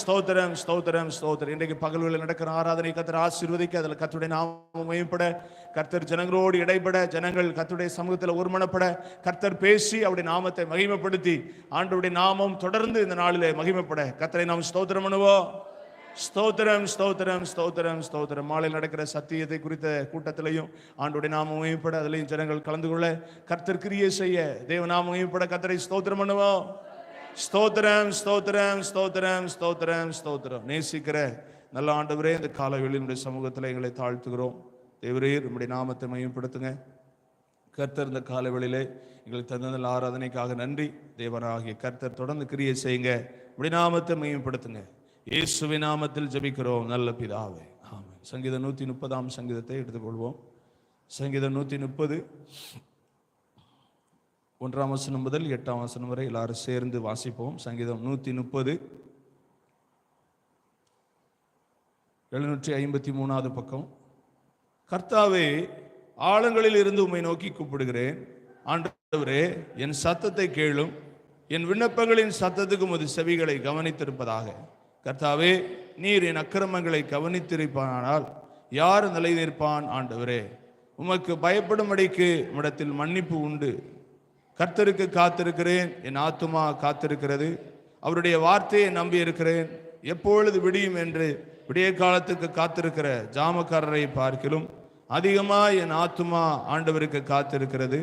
ஸ்தோத்திரம் ஸ்தோத்திரம் ஸ்தோத்திரம். இன்றைக்கு பகல்களில் நடக்கிற ஆராதனை கத்தர் ஆசீர்வதிக்க அதில் கத்துடைய நாமம் மேம்பட கர்த்தர் ஜனங்களோடு இடைப்பட ஜனங்கள் கத்துடைய சமூகத்தில் ஒருமனப்பட கர்த்தர் பேசி அவருடைய நாமத்தை மகிமைப்படுத்தி ஆண்டவருடைய நாமம் தொடர்ந்து இந்த நாளிலே மகிமைப்பட. கத்தரை நாம் ஸ்தோத்திரம் பண்ணுவோம். ஸ்தோத்திரம் ஸ்தோத்திரம் ஸ்தோத்திரம் ஸ்தோத்திரம். மாலையில் நடக்கிற சத்தியத்தை குறித்த கூட்டத்திலையும் ஆண்டுடைய நாமம் மேம்பட அதிலையும் ஜனங்கள் கலந்து கொள்ள கர்த்தர் கிரியை செய்ய தேவ தேவநாமம் மேம்பட கத்தரை ஸ்தோத்திரம் பண்ணுவோம். ஸ்தோத்திரம் ஸ்தோத்திரம் ஸ்தோத்திரம் ஸ்தோத்திரம் ஸ்தோத்திரம். நேசிக்கிற நல்ல ஆண்டவரே இந்த காலவெளியினுடைய சமூகத்தில் எங்களை தாழ்த்துகிறோம். தேவரே நம்முடைய நாமத்தை மையப்படுத்துங்க. கர்த்தர் இந்த காலவெளியிலே எங்களுக்கு தந்த நல்ல ஆராதனைக்காக நன்றி. தேவனாகிய கர்த்தர் தொடர்ந்து கிரியை செய்யுங்க. இப்படி நாமத்தை மையப்படுத்துங்க. இயேசுவி நாமத்தில் ஜெபிக்கிறோம். நல்ல பிதாவே. ஆமாம் சங்கீதம் நூற்றி முப்பதாம் சங்கீதத்தை எடுத்துக்கொள்வோம். சங்கீதம் நூற்றி முப்பது. ஒன்றாம் வசனம் முதல் எட்டாம் வசனம் வரை எல்லாரும் சேர்ந்து வாசிப்போம். சங்கீதம் நூற்றி முப்பது எழுநூற்றி ஐம்பத்தி மூணாவது பக்கம். கர்த்தாவே ஆழங்களில் இருந்து உம்மை நோக்கி கூப்பிடுகிறேன். ஆண்டவரே என் சத்தத்தை கேளும். என் விண்ணப்பங்களின் சத்தத்துக்கு உமது செவிகளை கவனித்திருப்பதாக. கர்த்தாவே நீர் என் அக்கிரமங்களை கவனித்திருப்பானால் யார் நிலை நிற்பான் ஆண்டவரே? உமக்கு பயப்படும்படிக்கு இடத்தில் மன்னிப்பு உண்டு. கர்த்தருக்கு காத்திருக்கிறேன். என் ஆத்துமா காத்திருக்கிறது. அவருடைய வார்த்தையை நம்பி இருக்கிறேன் எப்பொழுது விடியும் என்று விடிய காலத்துக்கு காத்திருக்கிற ஜாமக்காரரை பார்க்கிலும் அதிகமாக என் ஆத்துமா ஆண்டவருக்கு காத்திருக்கிறது.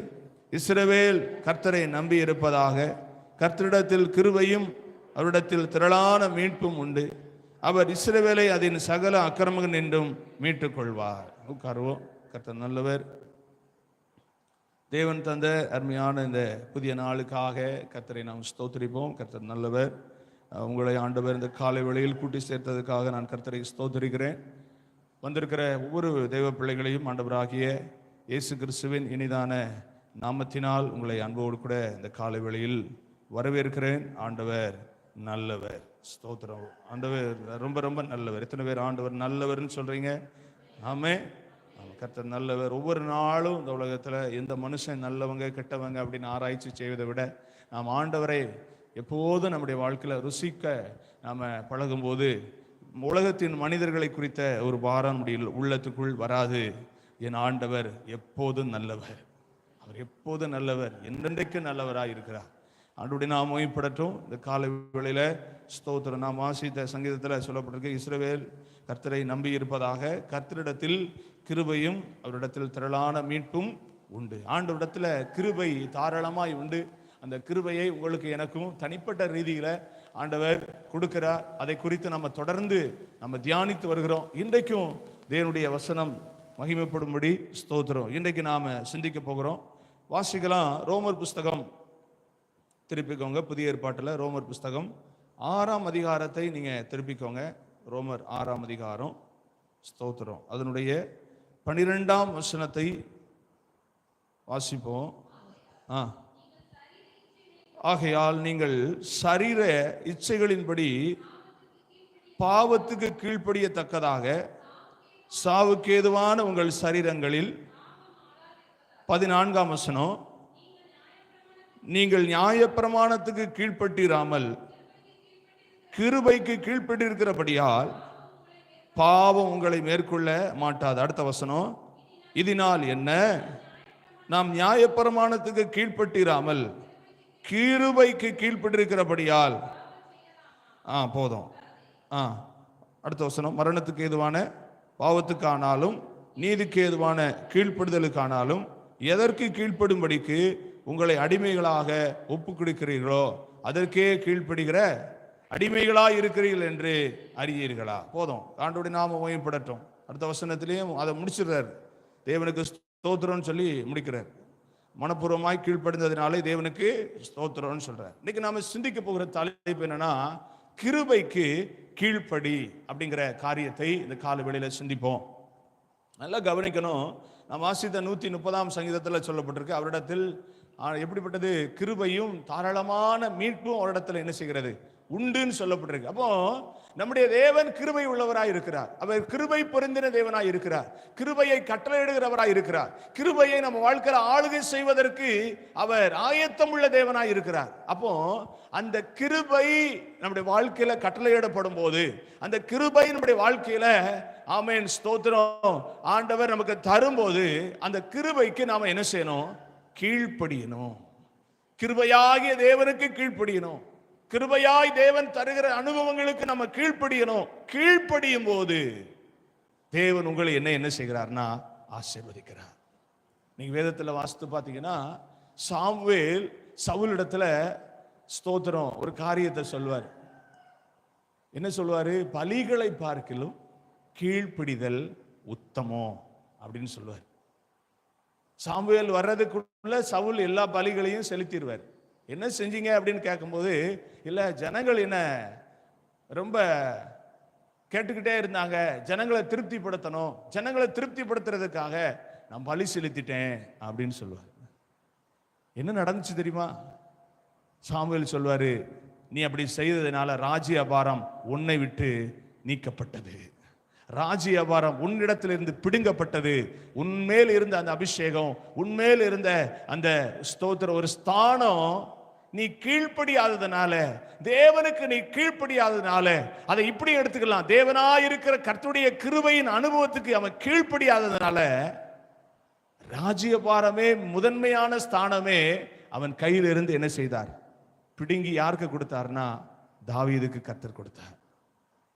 இஸ்ரவேல் கர்த்தரை நம்பி இருப்பதாக கர்த்தரிடத்தில் கிருவையும் அவரிடத்தில் திரளான மீட்பும் உண்டு. அவர் இஸ்ரவேலை அதன் சகல அக்கிரமங்கள் நின்றும் மீட்டுக் கொள்வார் உட்காருவோம். கர்த்தர் நல்லவர். தேவன் தந்த அருமையான இந்த புதிய நாளுக்காக கர்த்தரை நாம் ஸ்தோத்திரிப்போம். கர்த்தர் நல்லவர். உங்களை ஆண்டவர் இந்த காலை வேளையில் கூட்டி சேர்த்ததுக்காக நான் கர்த்தரை ஸ்தோத்திரிக்கிறேன். வந்திருக்கிற ஒவ்வொரு தெய்வ பிள்ளைகளையும் ஆண்டவராகிய இயேசு கிறிஸ்துவின் இனிதான நாமத்தினால் உங்களை அன்போடு கூட இந்த காலை வேளையில் வரவேற்கிறேன். ஆண்டவர் நல்லவர். ஸ்தோத்திரம். ஆண்டவர் ரொம்ப ரொம்ப நல்லவர். எத்தனை பேர் ஆண்டவர் நல்லவர்னு சொல்றீங்க? ஆமே கர்த்தர் நல்லவர். ஒவ்வொரு நாளும் இந்த உலகத்தில் எந்த மனுஷன் நல்லவங்க கெட்டவங்க அப்படின்னு ஆராய்ச்சி செய்வதை விட நாம் ஆண்டவரை எப்போதும் நம்முடைய வாழ்க்கையில் ருசிக்க நாம் பழகும்போது உலகத்தின் மனிதர்களை குறித்த ஒரு பாரம் நம்முடைய உள்ளத்துக்குள் வராது. என் ஆண்டவர் எப்போதும் நல்லவர். அவர் எப்போதும் நல்லவர். என்றென்றைக்கும் நல்லவராக இருக்கிறார் அன்றுடைய நாம் மொழிப்படட்டும் இந்த கால வேளையில் ஸ்தோத்திரம். நாம் வாசித்த சங்கீதத்தில் சொல்லப்பட்டிருக்க இஸ்ரவேல் கர்த்தரை நம்பி இருப்பதாக கர்த்தரிடத்தில் கிருபையும் அவரிடத்தில் திரளான மீட்பும் உண்டு. ஆண்டவரிடத்துல கிருபை தாராளமாய் உண்டு. அந்த கிருபையை உங்களுக்கு எனக்கும் தனிப்பட்ட ரீதியில் ஆண்டவர் கொடுக்கிறார். அதை குறித்து நம்ம தொடர்ந்து நம்ம தியானித்து வருகிறோம். இன்றைக்கும் தேவனுடைய வசனம் மகிமைப்படும்படி ஸ்தோத்திரம். இன்றைக்கு நாம சிந்திக்க போகிறோம். வாசிக்கலாம் ரோமர் புஸ்தகம் திருப்பிக்கோங்க. புதிய ஏற்பாட்டில் ரோமர் புஸ்தகம் ஆறாம் அதிகாரத்தை நீங்கள் திருப்பிக்கோங்க. ரோமர் ஆறாம் அதிகாரம். ஸ்தோத்திரம். அதனுடைய பனிரெண்டாம் வசனத்தை வாசிப்போம். ஆ. ஆகையால் நீங்கள் சரீர இச்சைகளின்படி பாவத்துக்கு கீழ்ப்படியத்தக்கதாக சாவுக்கு ஏதுவான உங்கள் சரீரங்களில் பதினான்காம் வசனம் நீங்கள் நியாயப்பிரமாணத்துக்கு கீழ்ப்பட்டிராமல் கிருபைக்கு கீழ்ப்பட்டிருக்கிறபடியால் பாவம் உங்களை மேற்கொள்ள மாட்டாது. அடுத்த வசனம் இதனால் என்ன? நாம் நியாயப்பிரமாணத்துக்கு கீழ்ப்பட்டிராமல் கிருபைக்கு கீழ்ப்பட்டிருக்கிறபடியால். ஆ போதும். ஆ அடுத்த வசனம் மரணத்துக்கு ஏதுவான பாவத்துக்கானாலும் நீதிக்கு ஏதுவான கீழ்ப்படுதலுக்கானாலும் எதற்கு கீழ்ப்படும்படிக்கு உங்களை அடிமைகளாக ஒப்பு கொடுக்கிறீர்களோ அதற்கே கீழ்ப்படுகிற அடிமைகளாக இருக்கிறீர்கள் என்று அறியீர்களா? போதும். ஆண்டோடைய நாம ஓயப்படட்டும் அடுத்த வசனத்திலையும் அதை முடிச்சிடுறார். தேவனுக்கு ஸ்தோத்திரம்னு சொல்லி முடிக்கிறார். மனப்பூர்வமாய் கீழ்ப்படுந்ததுனாலே தேவனுக்கு ஸ்தோத்திரம்னு சொல்றார். இன்னைக்கு நாம சிந்திக்க போகிற தலைப்பு என்னன்னா கிருபைக்கு கீழ்ப்படி அப்படிங்கிற காரியத்தை இந்த கால வேளையில சிந்திப்போம். நல்லா கவனிக்கணும். நான் வாசித்த நூத்தி முப்பதாம் சங்கீதத்தில் சொல்லப்பட்டிருக்கு. அவரிடத்தில் எப்படிப்பட்டது? கிருபையும் தாராளமான மீட்பும் அவரிடத்துல என்ன செய்கிறது? உண்டுன்னு சொல்லப்பட்டிருக்கு. அப்போ நம்முடைய தேவன் கிருபை உள்ளவராய் இருக்கிறார். அவர் கிருபை பொருந்தின தேவனாய் இருக்கிறார். கிருபையை கட்டளையிடுகிறவராய் இருக்கிறார். கிருபையை நம்ம வாழ்க்கையில ஆளுகை செய்வதற்கு அவர் ஆயத்தம் உள்ள தேவனாய் இருக்கிறார். அப்போ அந்த கிருபை நம்முடைய வாழ்க்கையில கட்டளையிடப்படும் போது அந்த கிருபை நம்முடைய வாழ்க்கையில ஆமேன் ஸ்தோத்திரம் ஆண்டவர் நமக்கு தரும்போது அந்த கிருபைக்கு நாம என்ன செய்யணும்? கீழ்ப்படியணும். கிருபையாகிய தேவனுக்கு கீழ்ப்படியணும். கிருபையாய் தேவன் தருகிற அனுபவங்களுக்கு நம்ம கீழ்ப்படியணும். கீழ்ப்படியும் போது தேவன் உங்களை என்ன என்ன செய்கிறார்னா ஆசீர்வதிக்கிறார். நீங்க வேதத்துல வாசித்து பார்த்தீங்கன்னா சாம்வேல் சவுலிடத்துல ஸ்தோத்திரம் ஒரு காரியத்தை சொல்வார். என்ன சொல்வாரு? பலிகளை பார்க்கிலும் கீழ்ப்பிடிதல் உத்தமம் அப்படின்னு சொல்லுவார் சாமுவேல் வர்றதுக்குள்ள சவுல் எல்லா பலிகளையும் செலுத்திடுவார். என்ன செஞ்சீங்க அப்படின்னு கேட்கும்போது இல்லை ஜனங்கள் என்ன ரொம்ப கேட்டுக்கிட்டே இருந்தாங்க. ஜனங்களை திருப்திப்படுத்தணும். ஜனங்களை திருப்திப்படுத்துறதுக்காக நான் பலி செலுத்திட்டேன் அப்படின்னு சொல்லுவார். என்ன நடந்துச்சு தெரியுமா? சாமுவேல் சொல்வாரு நீ அப்படி செய்ததுனால ராஜ்ய அபாரம் உன்னை விட்டு நீக்கப்பட்டது. ராஜ்ய அபாரம் உன்னிடத்திலிருந்து பிடுங்கப்பட்டது. உன்மேல் இருந்த அந்த அபிஷேகம் உன்மேல் இருந்த அந்த ஸ்தோத்திர ஒரு ஸ்தானம் நீ கீழ்ப்படியாததுனால தேவனுக்கு நீ கீழ்ப்படியாததுனால அதை இப்படி எடுத்துக்கலாம். தேவனா இருக்கிற கர்த்துடைய கிருபையின் அனுபவத்துக்கு அவன் கீழ்ப்படியாததுனால ராஜ்யபாரமே முதன்மையான ஸ்தானமே அவன் கையிலிருந்து என்ன செய்தார்? பிடுங்கி யாருக்கு கொடுத்தார்னா தாவீதுக்கு கத்தர் கொடுத்தார்.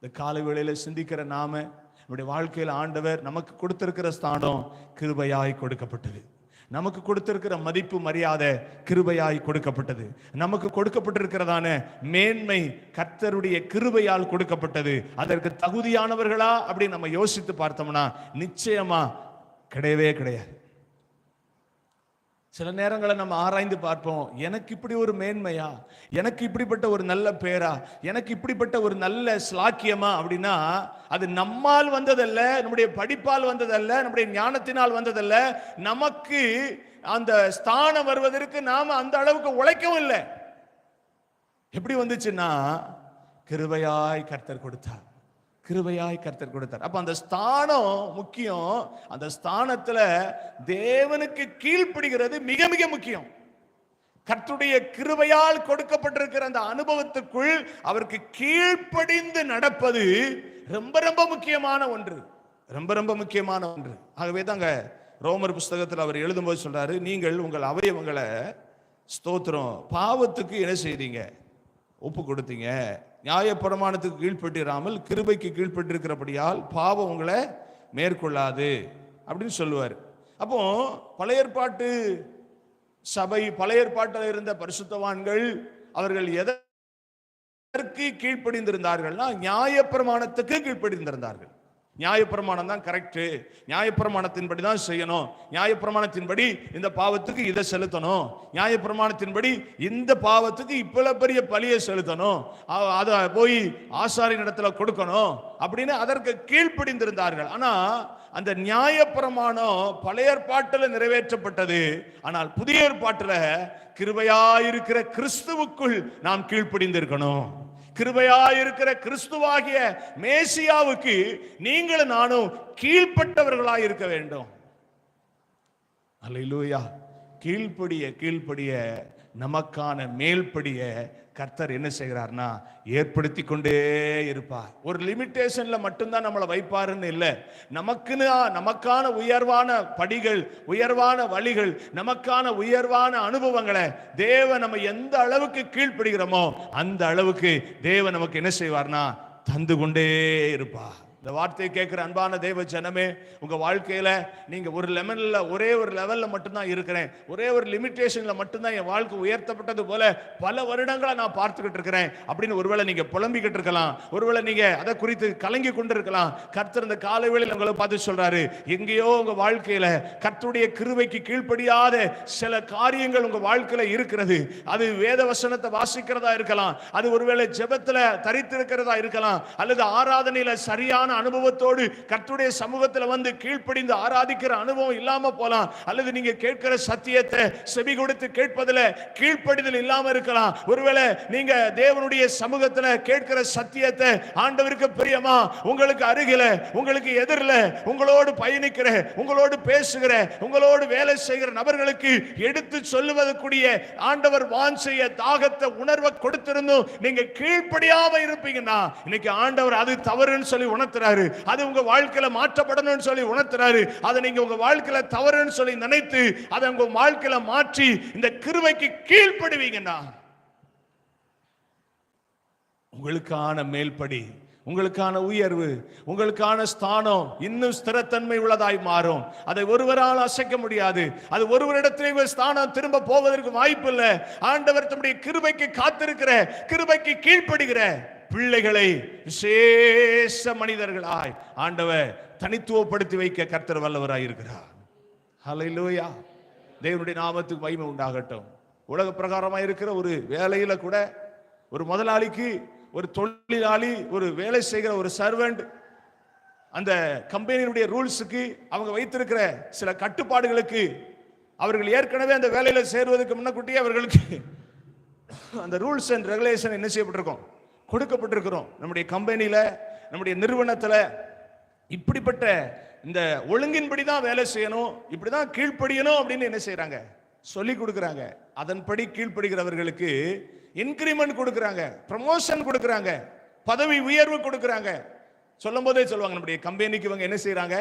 இந்த காலை வேளையில சிந்திக்கிற நாம நம்முடைய வாழ்க்கையில் ஆண்டவர் நமக்கு கொடுத்திருக்கிற ஸ்தானம் கிருபையாய் கொடுக்கப்பட்டது. நமக்கு கொடுத்திருக்கிற மதிப்பு மரியாதை கிருபையாய் கொடுக்கப்பட்டது. நமக்கு கொடுக்கப்பட்டிருக்கிறதான மேன்மை கர்த்தருடைய கிருபையால் கொடுக்கப்பட்டது. அதற்கு தகுதியானவர்களா அப்படின்னு நம்ம யோசித்து பார்த்தோம்னா நிச்சயமா கிடையவே கிடையாது. சில நேரங்களை நம்ம ஆராய்ந்து பார்ப்போம். எனக்கு இப்படி ஒரு மேன்மையா? எனக்கு இப்படிப்பட்ட ஒரு நல்ல பேரா? எனக்கு இப்படிப்பட்ட ஒரு நல்ல ஸ்லாக்கியமா? அப்படின்னா அது நம்மால் வந்ததல்ல நம்முடைய படிப்பால் வந்ததல்ல நம்முடைய ஞானத்தினால் வந்ததல்ல. நமக்கு அந்த ஸ்தானம் வருவதற்கு நாம அந்த அளவுக்கு உழைக்கவும் இல்லை. எப்படி வந்துச்சுன்னா கிருபையாய் கர்த்தர் கொடுத்தார். கிருபையாய் கர்த்தர் கொடுத்தார். அப்ப அந்த ஸ்தானம் முக்கியம். அந்த ஸ்தானத்துல தேவனுக்கு கீழ்ப்படுகிறது மிக மிக முக்கியம். கர்த்துடைய கிருபையால் கொடுக்கப்பட்டிருக்கிற அந்த அனுபவத்துக்குள் அவருக்கு கீழ்ப்படிந்து நடப்பது ரொம்ப ரொம்ப முக்கியமான ஒன்று. ரொம்ப ரொம்ப முக்கியமான ஒன்று. ஆகவே தாங்க ரோமர் புஸ்தகத்தில் அவர் எழுதும்போது சொல்றாரு நீங்கள் உங்கள் அவயவங்களை ஸ்தோத்திரம் பாவத்துக்கு என்ன செய்றீங்க ஒப்பு கொடுத்தீங்க. நியாயப்பிரமாணத்துக்கு கீழ்ப்பட்டிராமல் கிருபைக்கு கீழ்ப்பட்டிருக்கிறபடியால் பாவம் உங்களை மேற்கொள்ளாது அப்படின்னு சொல்லுவார். அப்போ பழைய ஏற்பாட்டு சபை பழைய ஏற்பாட்டில் இருந்த பரிசுத்தவான்கள் அவர்கள் எதற்கு கீழ்ப்படிந்திருந்தார்கள்னா நியாயப்பிரமாணத்துக்கு கீழ்ப்படிந்திருந்தார்கள். நியாயப்பிரமாணம் தான் கரெக்டு நியாயப்பிரமாணத்தின்படி தான் செய்யணும். நியாயப்பிரமாணத்தின்படி இந்த பாவத்துக்கு இதை செலுத்தணும். நியாயப்பிரமாணத்தின்படி இந்த பாவத்துக்கு இவ்வளோ பெரிய பலியை செலுத்தணும். அதை போய் ஆசாரி இடத்துல கொடுக்கணும் அப்படின்னு அதற்கு கீழ்ப்படிந்திருந்தார்கள். ஆனால் அந்த நியாயப்பிரமாணம் பழைய ஏற்பாட்டில் நிறைவேற்றப்பட்டது. ஆனால் புதிய ஏற்பாட்டில் கிருபையாயிருக்கிற கிறிஸ்துவுக்குள் நாம் கீழ்ப்படிந்திருக்கணும். கிருபையாயிருக்கிற கிறிஸ்துவாகிய மேசியாவுக்கு நீங்களும் நானும் கீழ்ப்பட்டவர்களாய் இருக்க வேண்டும். அல்லேலூயா. கீழ்ப்படிய கீழ்ப்படிய நமக்கான மேல்படிய கர்த்தர் என்ன செய்கிறார்னா ஏற்படுத்தி கொண்டே இருப்பார். ஒரு லிமிட்டேஷன்ல மட்டும்தான் நம்மளை வைப்பாருன்னு இல்லை. நமக்குன்னு நமக்கான உயர்வான படிகள் உயர்வான வழிகள் நமக்கான உயர்வான அனுபவங்களை தேவ நம்ம எந்த அளவுக்கு கீழ்ப்படுகிறோமோ அந்த அளவுக்கு தேவ நமக்கு என்ன செய்வார்னா தந்து கொண்டே இருப்பார். இந்த வார்த்தையை கேட்குற அன்பான தேவ ஜனமே உங்க வாழ்க்கையில நீங்க ஒரு லெமனில் ஒரே ஒரு லெவல்ல மட்டும்தான் இருக்கிறேன். ஒரே ஒரு லிமிட்டேஷன்ல மட்டும்தான் என் வாழ்க்கை உயர்த்தப்பட்டது போல பல வருடங்களை நான் பார்த்துக்கிட்டு இருக்கிறேன். அப்படின்னு ஒருவேளை நீங்க புலம்பிக்கிட்டு இருக்கலாம். ஒருவேளை நீங்க அதை குறித்து கலங்கி கொண்டு இருக்கலாம் கர்த்தர் இந்த காலை வேளையில் உங்களை பார்த்து சொல்றாரு எங்கேயோ உங்க வாழ்க்கையில கர்த்தருடைய கிருவைக்கு கீழ்ப்படியாத சில காரியங்கள் உங்க வாழ்க்கையில இருக்கிறது. அது வேத வசனத்தை வாசிக்கிறதா இருக்கலாம். அது ஒருவேளை ஜெபத்துல தரித்திருக்கிறதா இருக்கலாம். அல்லது ஆராதனையில சரியான உண்மையான அனுபவத்தோடு கர்த்துடைய சமூகத்தில் வந்து கீழ்ப்படிந்து ஆராதிக்கிற அனுபவம் இல்லாம போலாம். அல்லது நீங்க கேட்கிற சத்தியத்தை செவி கொடுத்து கேட்பதில் கீழ்ப்படிதல் இல்லாம இருக்கலாம். ஒருவேளை நீங்க தேவனுடைய சமூகத்தில் கேட்கிற சத்தியத்தை ஆண்டவருக்கு பிரியமா? உங்களுக்கு அருகில உங்களுக்கு எதிரில உங்களோடு பயணிக்கிற உங்களோடு பேசுகிற உங்களோடு வேலை செய்கிற நபர்களுக்கு எடுத்து சொல்லுவதற்குரிய ஆண்டவர் வாஞ்சைய தாகத்தை உணர்வை கொடுத்திருந்தும் நீங்க கீழ்ப்படியாம இருப்பீங்கன்னா இன்னைக்கு ஆண்டவர் அது தவறுன்னு சொல்லி உணர்த்துறாரு. அது உங்க வாழ்க்கையில மாற்றப்படணும்னு சொல்லி உணர்த்துறாரு. அதை நீங்க உங்க வாழ்க்கையில தவறுன்னு சொல்லி நினைத்து அதை உங்க வாழ்க்கையில மாற்றி இந்த கிருமைக்கு கீழ்ப்படுவீங்கன்னா உங்களுக்கான மேல்படி உங்களுக்கான உயர்வு உங்களுக்கான ஸ்தானம் இன்னும் ஸ்திரத்தன்மை உள்ளதாய் மாறும். அதை ஒருவரால் அசைக்க முடியாது. அது ஒருவரிடத்திலே ஸ்தானம் திரும்ப போவதற்கு வாய்ப்பு இல்லை ஆண்டவர் தம்முடைய கிருபைக்கு காத்திருக்கிற கிருபைக்கு கீழ்ப்படுகிற பிள்ளைகளை விசேஷ மனிதர்களாய் ஆண்டவர் தனித்துவப்படுத்தி வைக்க கர்த்தர் வல்லவராய் இருக்கிறார். ஹalleluya தேவனுடைய நாமத்துக்கு மகிமை உண்டாகட்டும். உலக பிரகாரமாக இருக்கிற ஒரு வேலையில கூட ஒரு முதலாளிக்கு ஒரு தொழிலாளி ஒரு வேலை செய்கிற ஒரு சர்வெண்ட் அந்த கம்பெனியினுடைய ரூல்ஸுக்கு அவங்க வைத்திருக்கிற சில கட்டுப்பாடுகளுக்கு அவர்கள் ஏற்கனவே அந்த வேலையில சேருவதற்கு முன்னக்கூட்டியே அவர்களுக்கு அந்த ரூல்ஸ் அண்ட் ரெகுலேஷன் என்ன செய்யப்பட்டிருக்கோம்? கொடுக்கப்பட்டிருக்கிறோம். நம்முடைய கம்பெனியில் நம்முடைய நிறுவனத்தில். இப்படிப்பட்ட இந்த ஒழுங்கின்படி தான் வேலை செய்யணும் இப்படி தான் கீழ்ப்படியணும் அப்படின்னு என்ன செய்கிறாங்க சொல்லி கொடுக்குறாங்க. அதன்படி கீழ்ப்படுகிறவர்களுக்கு இன்கிரிமெண்ட் கொடுக்குறாங்க ப்ரமோஷன் கொடுக்குறாங்க பதவி உயர்வு கொடுக்குறாங்க. சொல்லும் போதே சொல்லுவாங்க நம்முடைய கம்பெனிக்கு இவங்க என்ன செய்கிறாங்க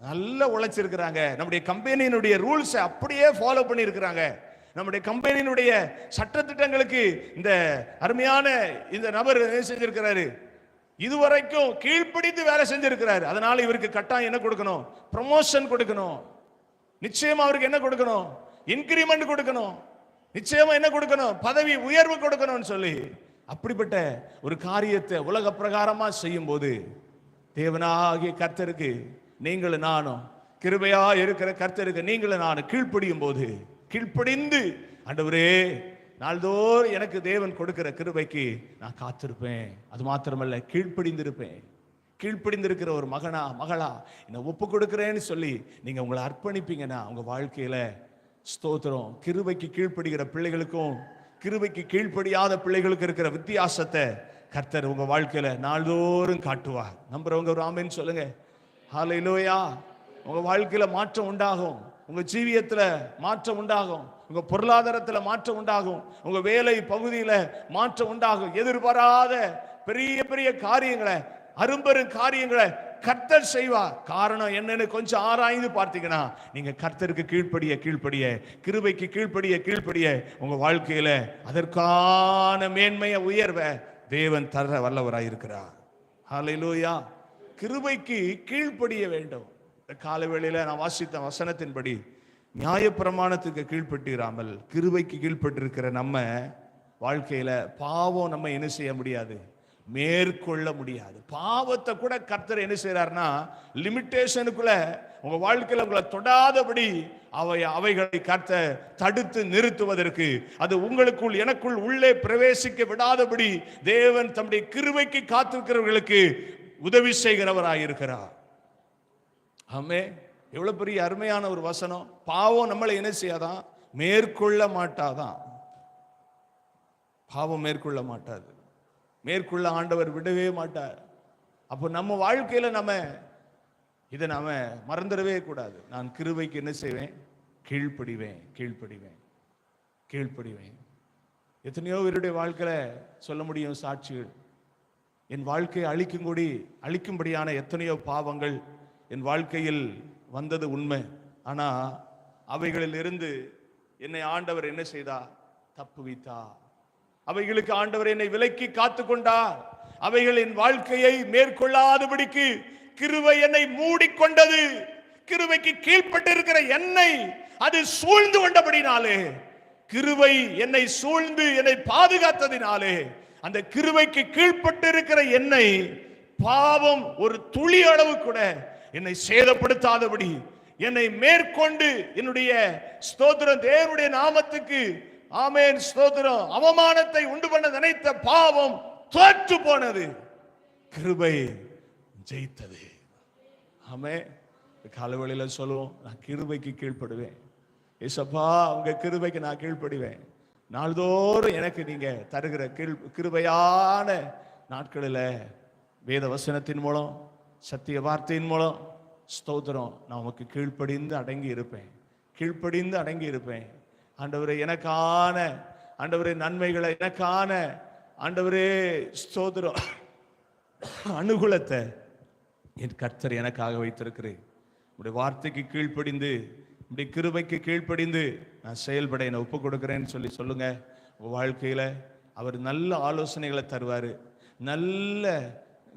நல்லா உழைச்சிருக்கிறாங்க. நம்முடைய கம்பெனியினுடைய ரூல்ஸை அப்படியே ஃபாலோ பண்ணியிருக்கிறாங்க. நம்முடைய கம்பெனியினுடைய சட்டத்திட்டங்களுக்கு இந்த அருமையான இந்த நபர் செஞ்சிருக்கிறாரு? இதுவரைக்கும் கீழ்ப்பிடித்து வேலை செஞ்சிருக்கிறாரு. அதனால இவருக்கு கட்டாயம் என்ன கொடுக்கணும்? ப்ரமோஷன் கொடுக்கணும். நிச்சயமா அவருக்கு என்ன கொடுக்கணும்? இன்கிரிமெண்ட் கொடுக்கணும். நிச்சயமா என்ன கொடுக்கணும்? பதவி உயர்வு கொடுக்கணும்னு சொல்லி அப்படிப்பட்ட ஒரு காரியத்தை உலக பிரகாரமா செய்யும் போது தேவனாகிய கர்த்தருக்கு நீங்களும் நானும் கிருபையா இருக்கிற கர்த்தருக்கு நீங்களும் நானும் கீழ்ப்படியும் போது கீழ்ப்படிந்து ஆண்டவரே நாள்தோறும் எனக்கு தேவன் கொடுக்கிற கிருபைக்கு நான் காத்திருப்பேன். அது மாத்திரமல்ல கீழ்ப்படிந்திருப்பேன். கீழ்ப்படிந்திருக்கிற ஒரு மகனா மகளா என்னை ஒப்பு கொடுக்குறேன்னு சொல்லி நீங்கள் உங்களை அர்ப்பணிப்பீங்கன்னா உங்கள் வாழ்க்கையில் ஸ்தோத்திரம். கிருபைக்கு கீழ்ப்படுகிற பிள்ளைகளுக்கும் கிருபைக்கு கீழ்ப்படியாத பிள்ளைகளுக்கு இருக்கிற வித்தியாசத்தை கர்த்தர் உங்கள் வாழ்க்கையில் நாள்தோறும் காட்டுவார். நம்புறவங்க ஒரு ஆமென்னு சொல்லுங்க. ஹalleluya. உங்கள் வாழ்க்கையில் மாற்றம் உண்டாகும். உங்கள் ஜீவியத்தில் மாற்றம் உண்டாகும். உங்கள் பொருளாதாரத்தில் மாற்றம் உண்டாகும். உங்கள் வேலை பகுதியில் மாற்றம் உண்டாகும். எதிர்பாராத பெரிய பெரிய காரியங்களை அரும்பெரும் காரியங்களை கர்த்தர் செய்வார். காரணம் என்னன்னு கொஞ்சம் ஆராய்ந்து பார்த்தீங்கன்னா நீங்க கர்த்தருக்கு கீழ்ப்படிய கீழ்ப்படிய கிருபைக்கு கீழ்ப்படிய கீழ்ப்படிய உங்க வாழ்க்கையில அதற்கான மேன்மைய உயர்வை தேவன் தர வல்லவராக இருக்கிறார் ஹalleluya கிருபைக்கு கீழ்ப்படிய வேண்டும். இந்த காலவேளையில் நான் வாசித்த வசனத்தின்படி நியாயப்பிரமாணத்துக்கு கீழ்ப்பட்டிராமல் கிருவைக்கு கீழ்ப்பட்டிருக்கிற நம்ம வாழ்க்கையில பாவம் நம்ம என்ன செய்ய முடியாது? மேற்கொள்ள முடியாது. பாவத்தை கூட கர்த்தர் என்ன செய்யறாருன்னா லிமிட்டேஷனுக்குள்ள உங்க வாழ்க்கையில உங்களை தொடாதபடி அவை அவைகளை கர்த்த தடுத்து நிறுத்துவதற்கு அது உங்களுக்குள் எனக்குள் உள்ளே பிரவேசிக்க விடாதபடி தேவன் தம்முடைய கிருவைக்கு காத்திருக்கிறவர்களுக்கு உதவி செய்கிறவராயிருக்கிறார். ஆமே எவ்வளவு பெரிய அருமையான ஒரு வசனம். பாவம் நம்மளை என்ன செய்யாதான்? மேற்கொள்ள மாட்டாதான். பாவம் மேற்கொள்ள மாட்டாது. மேற்கொள்ள ஆண்டவர் விடவே மாட்டார். அப்போ நம்ம வாழ்க்கையில நம்ம இதை நாம மறந்துடவே கூடாது. நான் கிருவைக்கு என்ன செய்வேன்? கீழ்ப்படிவேன் கீழ்ப்படிவேன் கீழ்ப்படிவேன். எத்தனையோ பேருடைய வாழ்க்கையில சொல்ல முடியும் சாட்சிகள். என் வாழ்க்கையை அழிக்கும்படி அழிக்கும்படியான எத்தனையோ பாவங்கள் என் வாழ்க்கையில் வந்தது உண்மை. ஆனால் அவைகளில் இருந்து என்னை ஆண்டவர் என்ன செய்தார் தப்புவித்தா அவைகளுக்கு ஆண்டவர் என்னை விலக்கி காத்து கொண்டார். அவைகள் என் வாழ்க்கையை மேற்கொள்ளாதபடிக்கு கிருவை என்னை மூடிக்கொண்டது. கிருபைக்கு கீழ்ப்பட்டிருக்கிற என்னை அது சூழ்ந்து கொண்டபடினாலே கிருவை என்னை சூழ்ந்து என்னை பாதுகாத்ததினாலே அந்த கிருபைக்கு கீழ்ப்பட்டிருக்கிற என்னை பாவம் ஒரு துளி அளவு கூட என்னை சேதப்படுத்தாதபடி என்னை மேற்கொண்டு என்னுடைய ஸ்தோத்திரம் தேவனுடைய நாமத்துக்கு ஆமேன் ஸ்தோத்திரம் அவமானத்தை உண்டு பண்ண நினைத்த பாவம் தோற்று போனது. கிருபை ஜெயித்தது. ஆமே காலவெளியில் சொல்லுவோம் நான் கிருபைக்கு கீழ்ப்படுவேன். ஏசப்பா உங்க கிருபைக்கு நான் கீழ்ப்படுவேன். நாள்தோறும் எனக்கு நீங்க தருகிற கீழ் கிருபையான நாட்களில் வேத வசனத்தின் மூலம் சத்திய வார்த்தையின் மூலம் ஸ்தோத்திரம். நான் உமக்கு கீழ்ப்படிந்து அடங்கி இருப்பேன். கீழ்ப்படிந்து அடங்கி இருப்பேன். ஆண்டவரே எனக்கான ஆண்டவரே நன்மைகளை எனக்கான ஆண்டவரே ஸ்தோத்திரம். அனுகூலத்தை என் கர்த்தர் எனக்காக வைத்திருக்கிறேன். உடைய வார்த்தைக்கு கீழ்ப்படிந்து இப்படி கிருபைக்கு கீழ்ப்படிந்து நான் செயல்பட என்னை ஒப்பு கொடுக்குறேன்னு சொல்லி சொல்லுங்க. வாழ்க்கையில் அவர் நல்ல ஆலோசனைகளை தருவார். நல்ல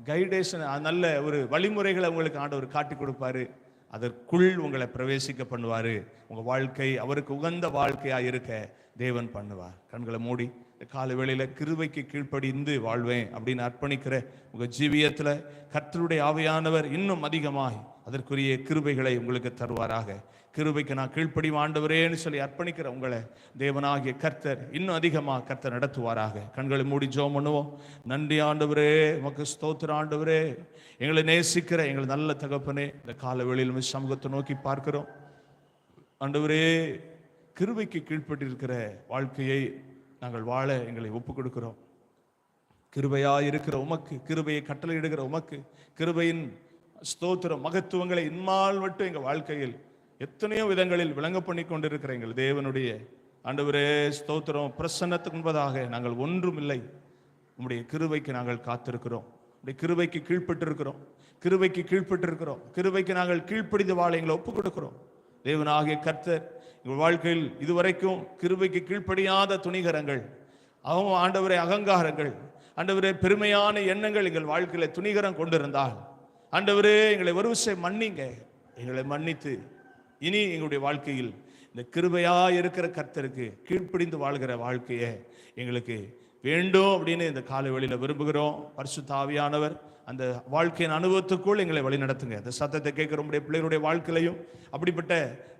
கைடேஷன் நல்ல ஒரு வழிமுறைகளை உங்களுக்கு ஆண்டவர் காட்டி கொடுப்பாரு. அதற்குள் உங்களை பிரவேசிக்க பண்ணுவார். உங்கள் வாழ்க்கை அவருக்கு உகந்த வாழ்க்கையாக இருக்க தேவன் பண்ணுவார். கண்களை மூடி கால வேளையில் கிருவைக்கு கீழ்ப்படிந்து வாழ்வேன் அப்படின்னு அர்ப்பணிக்கிற உங்கள் ஜீவியத்தில் கர்த்தருடைய ஆவியானவர் இன்னும் அதிகமாய் அதற்குரிய கிருபைகளை உங்களுக்கு தருவாராக. கிருபைக்கு நான் கீழ்ப்படி ஆண்டவரேன்னு சொல்லி அர்ப்பணிக்கிற உங்களை தேவனாகிய கர்த்தர் இன்னும் அதிகமாக கர்த்தர் நடத்துவாராக. கண்களை மூடி ஜோம் பண்ணுவோம். நன்றி ஆண்டவரே உமக்கு ஸ்தோத்திர ஆண்டவரே. எங்களை நேசிக்கிற எங்களை நல்ல தகப்பனே இந்த கால வெளியில் சமூகத்தை நோக்கி பார்க்கிறோம். ஆண்டவரே கிருபைக்கு கீழ்ப்பட்டிருக்கிற வாழ்க்கையை நாங்கள் வாழ எங்களை ஒப்புக் கொடுக்கிறோம் கிருபையா இருக்கிற உமக்கு கிருபையை கட்டளையிடுகிற உமக்கு கிருபையின் ஸ்தோத்திரம் மகத்துவங்களை இன்மால் மட்டும் எங்கள் வாழ்க்கையில் எத்தனையோ விதங்களில் விளங்க பண்ணி கொண்டிருக்கிற எங்கள் தேவனுடைய ஆண்டவரே ஸ்தோத்திரம். பிரசன்னத்துக்கு முன்பதாக நாங்கள் ஒன்றும் இல்லை. உங்களுடைய கிருவைக்கு நாங்கள் காத்திருக்கிறோம். உடைய இருக்கிறோம் கீழ்ப்பட்டிருக்கிறோம். கிருபைக்கு கீழ்ப்பட்டிருக்கிறோம். கிருவைக்கு நாங்கள் கீழ்ப்படிந்து வாழ எங்களை ஒப்புக் கொடுக்கிறோம். தேவனாகிய கர்த்தர் எங்கள் வாழ்க்கையில் இதுவரைக்கும் கிருவைக்கு கீழ்ப்படியாத துணிகரங்கள் அவங்க ஆண்டவரை அகங்காரங்கள் ஆண்டவரே பெருமையான எண்ணங்கள் எங்கள் வாழ்க்கையில துணிகரம் கொண்டிருந்தால் ஆண்டவரே எங்களை ஒருவிசை மன்னிங்க. எங்களை மன்னித்து இனி எங்களுடைய வாழ்க்கையில் இந்த கிருபையா இருக்கிற கர்த்தருக்கு கீழ்ப்பிடிந்து வாழ்கிற வாழ்க்கையை எங்களுக்கு வேண்டும் அப்படின்னு இந்த காலை வழியில் விரும்புகிறோம். பரிசு தாவியானவர் அந்த வாழ்க்கையின் அனுபவத்துக்குள் எங்களை வழிநடத்துங்க அந்த சத்தத்தை கேட்கிற நம்முடைய பிள்ளைகளுடைய வாழ்க்கையிலையும் அப்படிப்பட்ட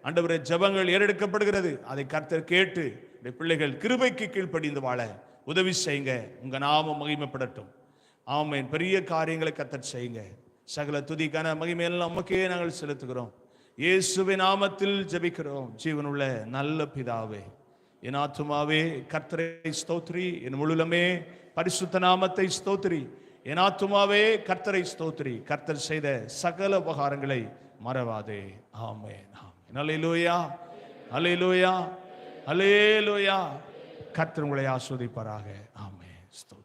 அண்டவரை ஜெபங்கள் ஏறெடுக்கப்படுகிறது. அதை கர்த்தர் கேட்டு உடைய பிள்ளைகள் கிருபைக்கு கீழ்ப்படிந்து வாழ உதவி செய்யுங்க. உங்க நாமம் மகிமைப்படட்டும். ஆமென். பெரிய காரியங்களை கத்தர் செய்யுங்க. சகல துதிக்கான மகிமையெல்லாம் நமக்கே நாங்கள் செலுத்துகிறோம். இயேசுவின் நாமத்தில் ஜெபிக்கிறோம். ஜீவனுள்ள நல்ல பிதாவே என் ஆத்துமாவே கர்த்தரை ஸ்தோத்ரி என் முழுலமே பரிசுத்த நாமத்தை ஸ்தோத்ரி என் ஆத்துமாவே கர்த்தரை ஸ்தோத்ரி கர்த்தர் செய்த சகல உபகாரங்களை மறவாதே. ஆமே அலே லோயா அலே லோயா அலே லோயா கர்த்தர் உங்களை ஆஸ்வதிப்பாராக. ஆமே ஸ்தோத்ரி